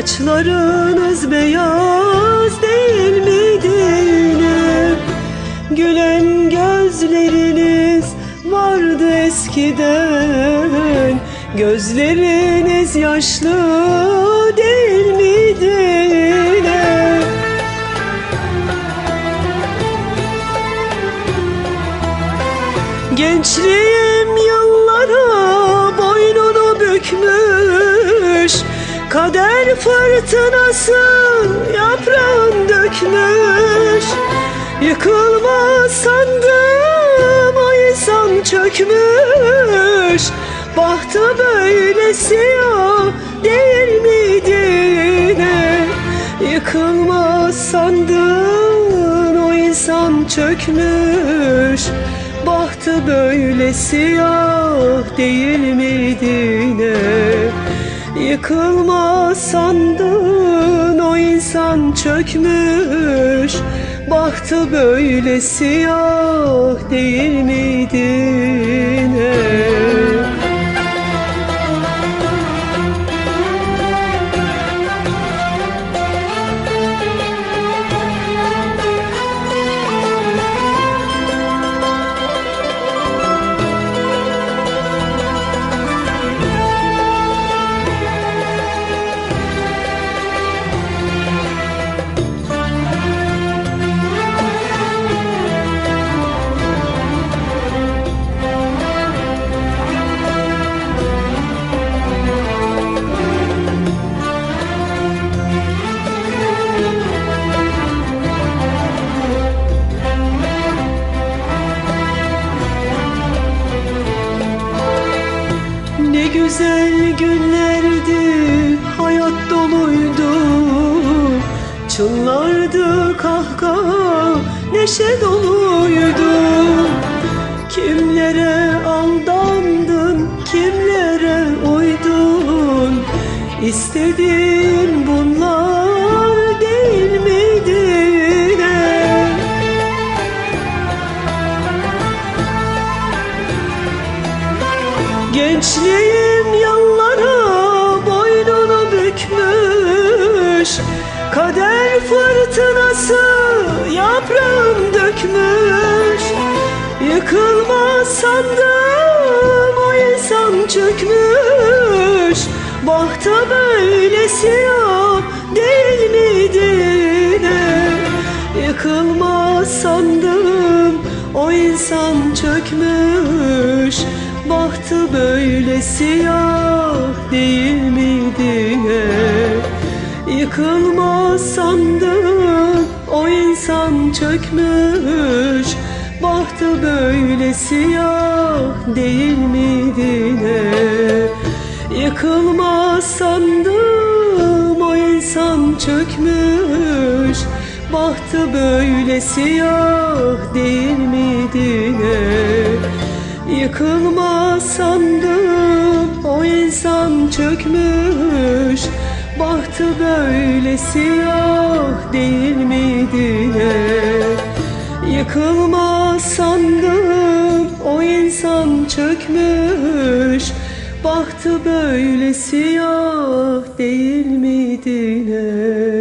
Saçlarınız beyaz değil miydi yine? Gülen gözleriniz vardı eskiden. Gözleriniz yaşlı değil miydi yine? Gençliğim Kader fırtınası yaprağın dökmüş. Yıkılmaz sandım o insan çökmüş. Bahtı böyle siyah değil miydi yine? Yıkılmaz sandın o insan çökmüş. Bahtı böyle siyah değil miydi yine Yıkılmaz sandın o insan çökmüş. Bahtı böyle siyah değil miydi Ne güzel günlerdi, hayat doluydu. Çınlardı kahkaha, neşe doluydu. Kimlere aldandın, kimlere uydun? İstediğin bunlar Gençliğim yıllara boynunu bükmüş Kader fırtınası yaprağın dökmüş. Yıkılmaz sandım o insan çökmüş Bahta böyle siyah değil miydi yine Yıkılmaz sandım o insan çökmüş Bahtı böyle siyah değil miydi yine Yıkılmaz sandım. O insan çökmüş Bahtı böyle siyah değil miydi yine Yıkılmaz sandım. O insan çökmüş Bahtı böyle siyah değil miydi yine Yıkılmaz sandım o insan çökmüş. Bahtı böyle siyah değil miydi yine Yıkılmaz sandım o insan çökmüş. Bahtı böyle siyah değil miydi yine